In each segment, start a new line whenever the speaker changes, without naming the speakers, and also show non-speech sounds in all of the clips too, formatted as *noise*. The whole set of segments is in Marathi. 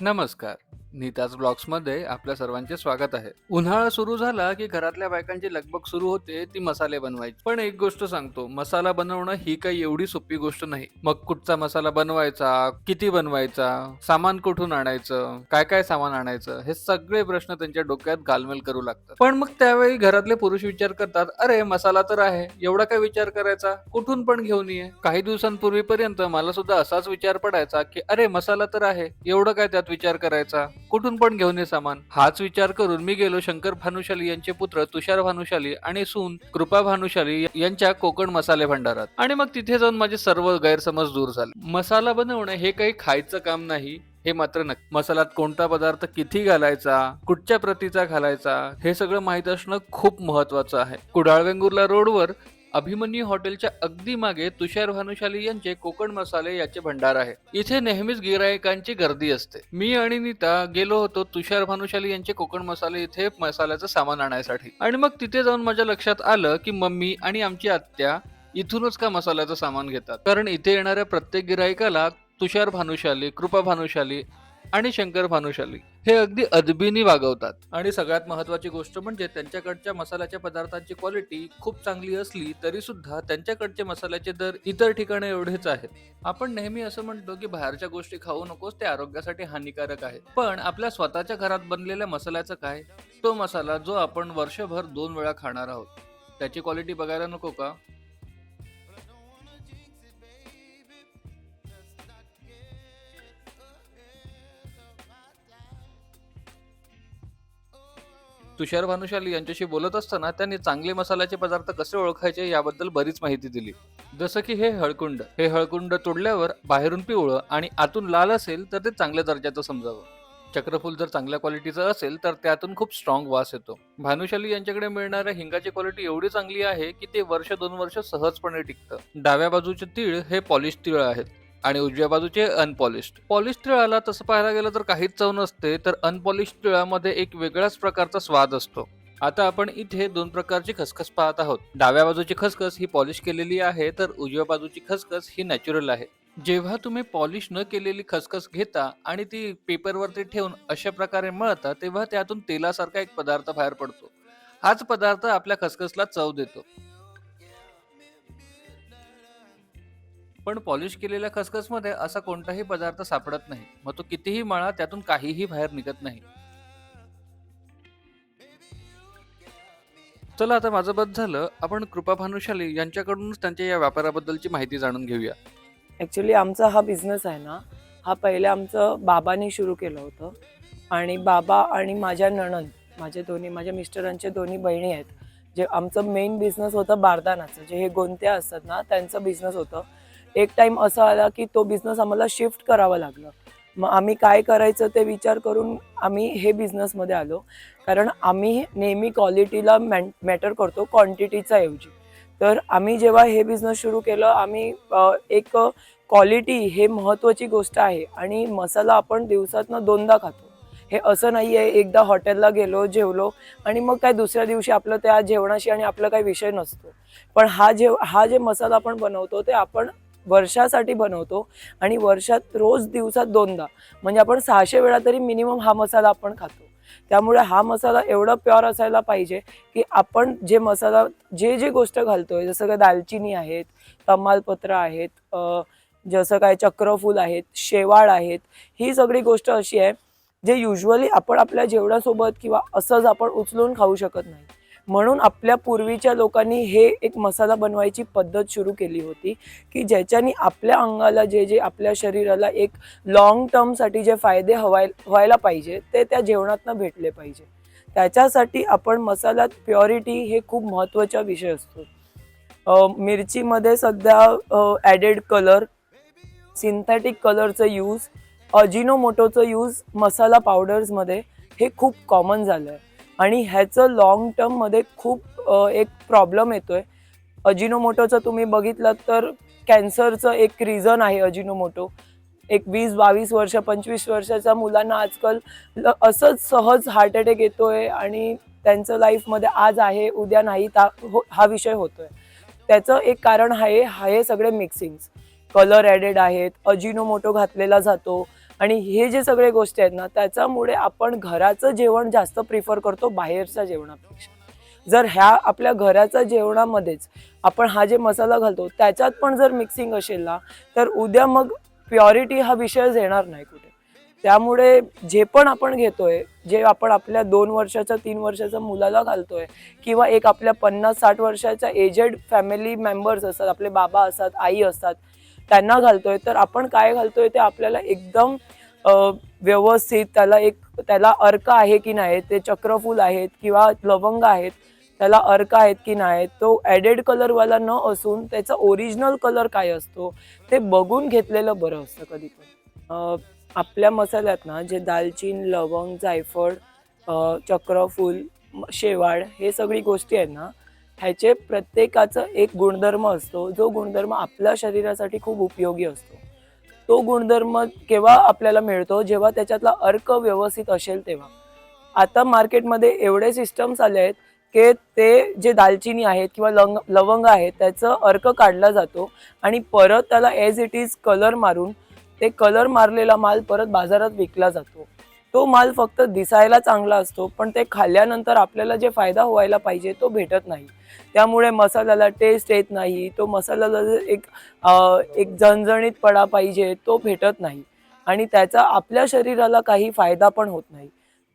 नमस्कार. नीताज ब्लॉग्समध्ये आपल्या सर्वांचे स्वागत आहे. उन्हाळा सुरू झाला की घरातल्या बायकांची लगबग सुरू होते ती मसाले बनवायची. पण एक गोष्ट सांगतो मसाला बनवणं ही काही एवढी सोपी गोष्ट नाही. मग कुठचा मसाला बनवायचा किती बनवायचा सामान कुठून आणायचं काय काय सामान आणायचं हे सगळे प्रश्न त्यांच्या डोक्यात घालमेल करू लागतात. पण मग त्यावेळी घरातले पुरुष विचार करतात अरे मसाला तर आहे एवढा काय विचार करायचा? कुठून पण घेऊन ये. काही दिवसांपूर्वीपर्यंत मला सुद्धा असाच विचार पडायचा की अरे मसाला तर आहे एवढं काय त्यात विचार करायचा? कुठून पण घेऊन ये सामान. हाच विचार करून मी गेलो शंकर भानुशाली यांचे पुत्र तुषार भानुशाली आणि सून कृपा भानुशाली यांच्या कोकण मसाले भंडारात. आणि मग तिथे जाऊन माझे सर्व गैरसमज दूर झाले. मसाला बनवणं हे काही खायचं काम नाही हे मात्र नक्की. मसाल्यात कोणता पदार्थ किती घालायचा कुठच्या प्रतीचा घालायचा हे सगळं माहीत असणं खूप महत्वाचं आहे. कुडाळ वेंगुर्ला रोडवर अभिमन्यू हॉटेलच्या अगदी मागे तुषार भानुशाली यांचे कोकण मसाले याचे भंडार आहे. इथे नेहमीच गिरायकांची गर्दी असते. मी आणि नीता गेलो होतो तुषार भानुशाली यांचे कोकण मसाले इथे मसाल्याचं सामान आणायसाठी. आणि मग तिथे जाऊन माझ्या लक्षात आलं की मम्मी आणि आमची आत्या इथूनच का मसाल्याचं सामान घेतात? कारण इथे येणाऱ्या प्रत्येक गिरायकाला तुषार भानुशाली कृपा भानुशाली आणि शंकर भानुशाली हे अगदी अदबीनी वागवतात. आणि सगळ्यात महत्वाची गोष्ट म्हणजे त्यांच्याकडच्या मसाल्याच्या पदार्थांची क्वालिटी खूप चांगली असली तरी सुद्धा त्यांच्याकडचे मसाल्याचे दर इतर ठिकाणी एवढेच आहेत. आपण नेहमी असं म्हणतो की बाहेरच्या गोष्टी खाऊ नकोस ते आरोग्यासाठी हानिकारक आहे. पण आपल्या स्वतःच्या घरात बनलेल्या मसाल्याचं काय? तो मसाला जो आपण वर्षभर दोन वेळा खाणार आहोत. त्याची क्वालिटी बघायला नको का? तुषार भानुशाली यांच्याशी बोलत असताना त्यांनी चांगले मसाल्याचे पदार्थ कसे ओळखायचे याबद्दल बरीच माहिती दिली. जसं की हे हळकुंड. हे हळकुंड तोडल्यावर बाहेरून पिवळं आणि आतून लाल असेल तर ते चांगल्या दर्जाचं समजावं. चक्रफूल जर चांगल्या क्वालिटीचं असेल तर त्यातून खूप स्ट्रॉंग वास येतो. भानुशाली यांच्याकडे मिळणाऱ्या हिंगाची क्वालिटी एवढी चांगली आहे की ते वर्ष दोन वर्ष सहजपणे टिकतं. डाव्या बाजूचे तीळ हे पॉलिश तीळ आहेत. आणि उजव्या बाजूचे अनपॉलिश्ड पॉलिश तिळाला तसं पाहायला गेलं तर काहीच चव नसते तर अनपॉलिश तिळामध्ये एक वेगळाच प्रकारचा स्वाद असतो. आता आपण इथे दोन प्रकारची खसखस पाहत आहोत. डाव्या बाजूची खसखस ही पॉलिश केलेली आहे तर उजव्या बाजूची खसखस ही नॅचरल आहे. जेव्हा तुम्ही पॉलिश न केलेली खसखस घेता आणि ती पेपरवरती ठेवून अशा प्रकारे मळता तेव्हा त्यातून तेलासारखा एक पदार्थ बाहेर पडतो. हाच पदार्थ आपल्या खसखसला चव देतो. पण पॉलिश केलेल्या खसखसमध्ये असा कोणताही पदार्थ सापडत नाही. मग तो कितीही मळा त्यातून काहीही बाहेर निघत नाही. चला आता माझं बद झालं. आपण कृपा भानुशाली यांच्याकडूनच त्यांच्या या व्यापाराबद्दलची माहिती जाणून घेऊया.
ॲक्च्युली आमचा हा बिझनेस आहे ना हा पहिले आमचं बाबांनी सुरू केलं होतं. आणि बाबा आणि माझ्या नणंद माझे दोन्ही माझ्या मिस्टरांचे दोन्ही बहिणी आहेत. जे आमचं मेन बिझनेस होतं बारदानाचं. जे हे गोंत्या असतात ना त्यांचं बिझनेस होतं. एक टाईम असा आला की तो बिझनेस आम्हाला शिफ्ट करावा लागला. मग आम्ही काय करायचं ते विचार करून आम्ही हे बिझनेसमध्ये आलो. कारण आम्ही नेहमी क्वालिटीला मॅ मॅटर करतो क्वांटिटीचा ऐवजी. तर आम्ही जेव्हा हे बिझनेस सुरू केलं आम्ही एक क्वालिटी हे महत्त्वाची गोष्ट आहे आणि मसाला आपण दिवसातनं दोनदा खातो. हे असं नाही आहे एकदा हॉटेलला गेलो जेवलो आणि मग काय दुसऱ्या दिवशी आपलं त्या जेवणाशी आणि आपला काही विषय नसतो. पण हा जेव हा जे मसाला आपण बनवतो ते आपण वर्षासाठी बनवतो आणि वर्षात रोज दिवसात दोनदा. म्हणजे आपण सहाशे वेळा तरी मिनिमम हा मसाला आपण खातो. त्यामुळे हा मसाला एवढा प्युअर असायला पाहिजे की आपण जे मसाला जे जे गोष्ट घालतोय जसं काय दालचिनी आहेत तमालपत्र आहेत जसं काय चक्रफूल आहेत शेवाळ आहेत ही सगळी गोष्ट अशी आहे जे युजली आपण आपल्या जेवणासोबत किंवा असंच आपण उचलून खाऊ शकत नाही. म्हणून आपल्या पूर्वीच्या लोकांनी हे एक मसाला बनवायची पद्धत सुरू केली होती की ज्याच्यानी आपल्या अंगाला जे जे आपल्या शरीराला एक लॉंग टर्मसाठी जे फायदे हवाय व्हायला पाहिजे ते त्या जेवणातनं भेटले पाहिजे. त्याच्यासाठी आपण मसाल्यात प्युरिटी हे खूप महत्त्वाचा विषय असतो. मिरचीमध्ये सध्या ॲडेड कलर सिंथेटिक कलरचं यूज अजिनोमोटोचं यूज मसाला पावडर्समध्ये हे खूप कॉमन झालं आहे आणि ह्याचं लॉंग टर्ममध्ये खूप एक प्रॉब्लेम येतो आहे अजिनोमोटोचं तुम्ही बघितलं तर कॅन्सरचं एक रिझन आहे अजिनोमोटो. एक वीस बावीस वर्ष पंचवीस वर्षाच्या मुलांना आजकाल असंच सहज हार्ट अटॅक येतोय आणि त्यांचं लाईफमध्ये आज आहे उद्या नाही ता हो हा विषय होतोय. त्याचं एक कारण आहे हे सगळे मिक्सिंग्स कलर ॲडेड आहेत अजिनोमोटो घातलेला जातो. आणि हे जे सगळे गोष्टी आहेत ना त्याच्यामुळे आपण घराचं जेवण जास्त प्रिफर करतो बाहेरच्या जेवणापेक्षा. जर ह्या आपल्या घराच्या जेवणामध्येच आपण हा जे मसाला घालतो त्याच्यात पण जर मिक्सिंग असेल ना तर उद्या मग प्युरिटी हा विषयच येणार नाही कुठे. त्यामुळे जे पण आपण घेतोय जे आपण आपल्या दोन वर्षाच्या तीन वर्षाच्या मुलाला घालतोय किंवा एक आपल्या पन्नास साठ वर्षाच्या एजेड फॅमिली मेंबर्स असतात आपले बाबा असतात आई असतात त्यांना घालतोय तर आपण काय घालतोय ते आपल्याला एकदम व्यवस्थित त्याला एक त्याला अर्क आहे की नाही ते चक्रफूल आहेत किंवा लवंग आहेत त्याला अर्क आहेत की नाही तो ॲडेड कलरवाला न असून त्याचा ओरिजिनल कलर काय असतो ते बघून घेतलेलं बरं असतं कधी पण आपल्या मसाल्यात ना जे दालचीन लवंग जायफळ चक्रफूल शेवाळ हे सगळी गोष्टी आहेत ना ह्याचे प्रत्येकाचं एक गुणधर्म असतो जो गुणधर्म आपल्या शरीरासाठी खूप उपयोगी असतो. तो गुणधर्म केव्हा आपल्याला मिळतो? जेव्हा त्याच्यातला अर्क व्यवस्थित असेल तेव्हा. आता मार्केटमध्ये एवढे सिस्टम्स आले आहेत की ते जे दालचिनी आहेत किंवा लंग लवंग आहेत त्याचं अर्क काढला जातो आणि परत त्याला एज इट इज कलर मारून ते कलर मारलेला माल परत बाजारात विकला जातो. तो माल फक्त दिसायला चांगला असतो पण ते खाल्ल्यानंतर आपल्याला जे फायदा व्हायला पाहिजे तो भेटत नाही. त्यामुळे मसाल्याला टेस्ट येत नाही तो मसाल्याला एक एक जणजणीत एक पाहिजे तो भेटत नाही. आणि त्याचा आपल्या शरीराला काही फायदा पण होत नाही.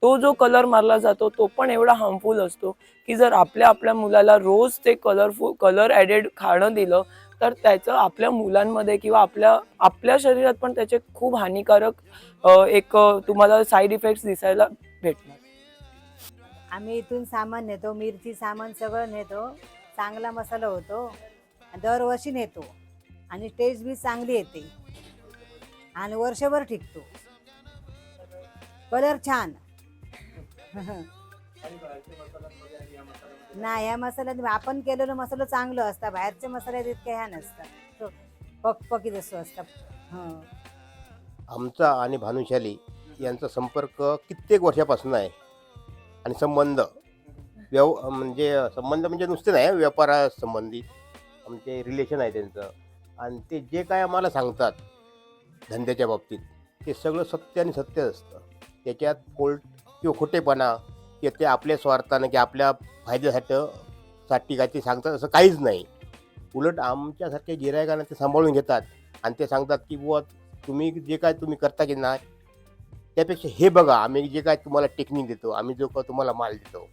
तो जो कलर मारला जातो तो पण एवढा हार्मफुल असतो की जर आपल्या आपल्या मुलाला रोज ते कलरफुल कलर ॲडेड खाणं दिलं तर त्याचं आपल्या मुलांमध्ये किंवा आपल्या आपल्या शरीरात पण त्याचे खूप हानिकारक एक तुम्हाला साईड इफेक्ट्स दिसायला भेटणार.
आम्ही इथून सामान नेतो मिरची सामान सगळं नेतो चांगला मसाला होतो दरवर्षी नेतो. आणि टेस्ट बी चांगली येते. आणि वर्षभर टिकतो. कलर छान. *laughs* नाही या मसाल्यात आपण केलेलं मसाला चांगलं असतं. बाहेरचे मसाल्यात इतके ह्या नसतात. पकपकीत असं असतात हं.
आमचा आणि भानुशाली यांचा संपर्क कित्येक वर्षापासून आहे. आणि संबंध. व्यव म्हणजे संबंध म्हणजे नुसते नाही व्यापारा संबंधित आमचे रिलेशन आहे त्यांचं. आणि ते जे काय आम्हाला सांगतात धंद्याच्या बाबतीत ते सगळं सत्य आणि सत्य असतं. त्याच्यात फोल्ट किंवा खोटेपणा किंवा ते आपल्या स्वार्थानं की आपल्या फायद्यासाठी साठी काय ते सांगतात असं काहीच नाही. उलट आमच्यासारख्या गिरायकांना ते सांभाळून घेतात. आणि ते सांगतात की बुवा तुम्ही जे काय तुम्ही करता की नाही त्यापेक्षा हे बघा आम्ही जे काय तुम्हाला टेक्निक देतो आम्ही जो काय तुम्हाला माल देतो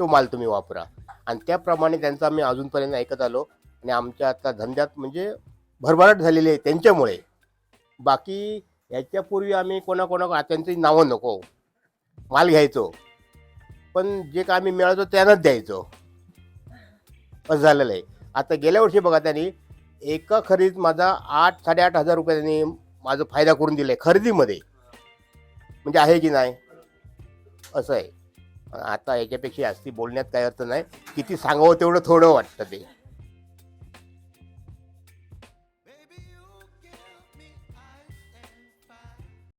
तो माल तुम्ही वापरा. आणि त्याप्रमाणे त्यांचं आम्ही अजूनपर्यंत ऐकत आलो. आणि आमच्या आता धंद्यात म्हणजे भरभराट झालेली आहे त्यांच्यामुळे. बाकी याच्यापूर्वी आम्ही कोणाकोणा त्यांची नावं नको. माल घ्यायचो. पण जे काय आम्ही मिळायचो त्यांनाच द्यायचो. असं झालेलं आहे. आता गेल्या वर्षी बघा त्यांनी एका खरेदीत माझा आठ साडेआठ हजार रुपये त्यांनी माझा फायदा करून दिला आहे खरेदीमध्ये. म्हणजे आहे की नाही? असं आहे. आता याच्यापेक्षा जास्ती बोलण्यात काही अर्थ नाही. किती सांगावं तेवढं थोडं वाटतं ते.